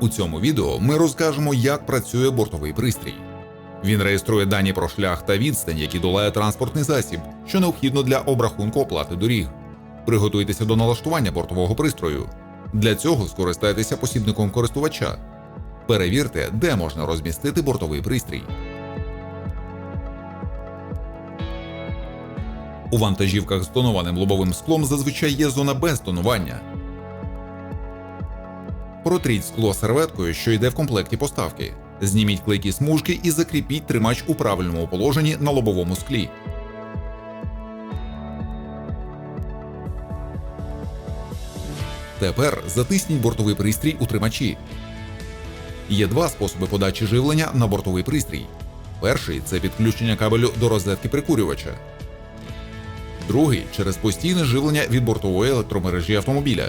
У цьому відео ми розкажемо, як працює бортовий пристрій. Він реєструє дані про шлях та відстань, які долає транспортний засіб, що необхідно для обрахунку оплати доріг. Приготуйтеся до налаштування бортового пристрою. Для цього скористайтеся посібником користувача. Перевірте, де можна розмістити бортовий пристрій. У вантажівках з тонованим лобовим склом зазвичай є зона без тонування. Протріть скло серветкою, що йде в комплекті поставки. Зніміть клейкі смужки і закріпіть тримач у правильному положенні на лобовому склі. Тепер затисніть бортовий пристрій у тримачі. Є два способи подачі живлення на бортовий пристрій. Перший це підключення кабелю до розетки прикурювача. Другий через постійне живлення від бортової електромережі автомобіля.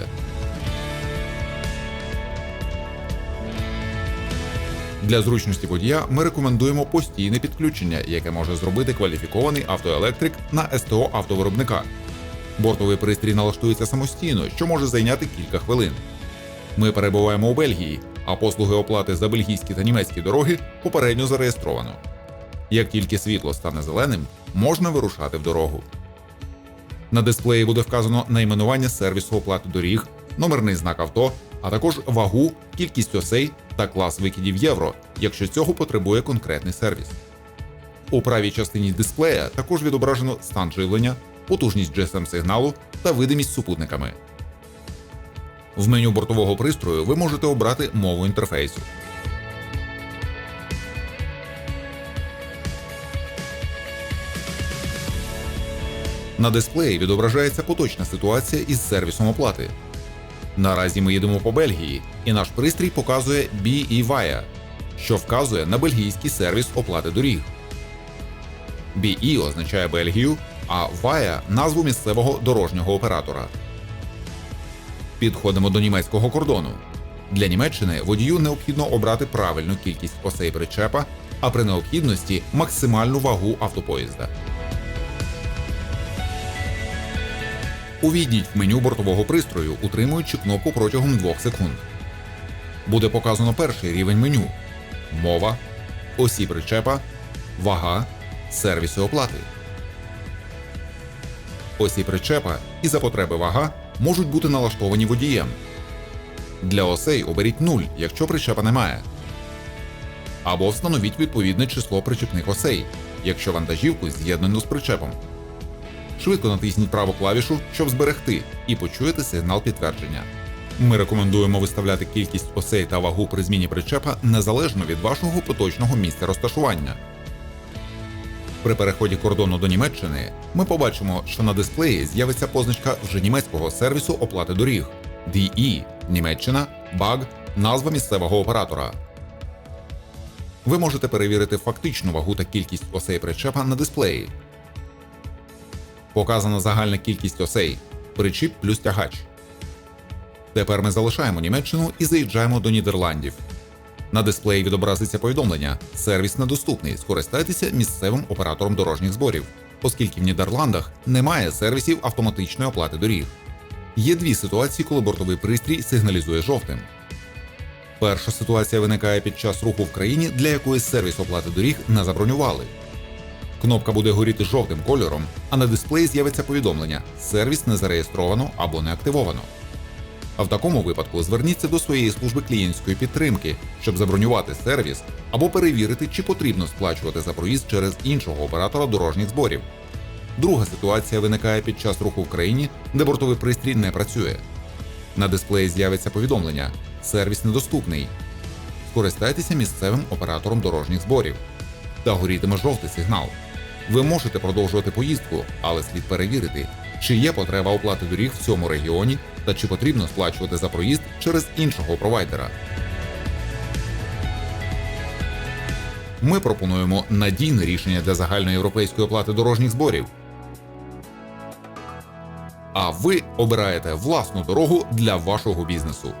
Для зручності водія ми рекомендуємо постійне підключення, яке може зробити кваліфікований автоелектрик на СТО автовиробника. Бортовий пристрій налаштується самостійно, що може зайняти кілька хвилин. Ми перебуваємо у Бельгії, а послуги оплати за бельгійські та німецькі дороги попередньо зареєстровано. Як тільки світло стане зеленим, можна вирушати в дорогу. На дисплеї буде вказано найменування сервісу оплати доріг, номерний знак авто, а також вагу, кількість осей та клас викидів євро, якщо цього потребує конкретний сервіс. У правій частині дисплея також відображено стан живлення, потужність GSM-сигналу та видимість супутниками. В меню бортового пристрою ви можете обрати мову інтерфейсу. На дисплеї відображається поточна ситуація із сервісом оплати. Наразі ми їдемо по Бельгії, і наш пристрій показує BE-VIA, що вказує на бельгійський сервіс оплати доріг. BE означає Бельгію, а VIA – назву місцевого дорожнього оператора. Підходимо до німецького кордону. Для Німеччини водію необхідно обрати правильну кількість осей причепа, а при необхідності максимальну вагу автопоїзда. Увійдіть в меню бортового пристрою, утримуючи кнопку протягом 2 секунд. Буде показано перший рівень меню: мова, осі причепа, вага, сервіси оплати. Осі причепа і за потреби вага можуть бути налаштовані водієм. Для осей оберіть 0, якщо причепа немає. Або встановіть відповідне число причепних осей, якщо вантажівку з'єднано з причепом. Швидко натисніть праву клавішу, щоб зберегти, і почуєте сигнал підтвердження. Ми рекомендуємо виставляти кількість осей та вагу при зміні причепа незалежно від вашого поточного місця розташування. При переході кордону до Німеччини ми побачимо, що на дисплеї з'явиться позначка вже німецького сервісу оплати доріг DE Німеччина, BAG, назва місцевого оператора. Ви можете перевірити фактичну вагу та кількість осей причепа на дисплеї. Показана загальна кількість осей, причіп плюс тягач. Тепер ми залишаємо Німеччину і заїжджаємо до Нідерландів. На дисплеї відобразиться повідомлення: сервіс недоступний. Скористайтеся місцевим оператором дорожніх зборів, оскільки в Нідерландах немає сервісів автоматичної оплати доріг. Є дві ситуації, коли бортовий пристрій сигналізує жовтим. Перша ситуація виникає під час руху в країні, для якої сервіс оплати доріг не забронювали. Кнопка буде горіти жовтим кольором, а на дисплеї з'явиться повідомлення: сервіс не зареєстровано або не активовано. А в такому випадку зверніться до своєї служби клієнтської підтримки, щоб забронювати сервіс або перевірити, чи потрібно сплачувати за проїзд через іншого оператора дорожніх зборів. Друга ситуація виникає під час руху в країні, де бортовий пристрій не працює. На дисплеї з'явиться повідомлення: сервіс недоступний. Скористайтеся місцевим оператором дорожніх зборів. Та горітиме жовтий сигнал. Ви можете продовжувати поїздку, але слід перевірити, чи є потреба оплати доріг в цьому регіоні та чи потрібно сплачувати за проїзд через іншого провайдера. Ми пропонуємо надійне рішення для загальноєвропейської оплати дорожніх зборів. А ви обираєте власну дорогу для вашого бізнесу.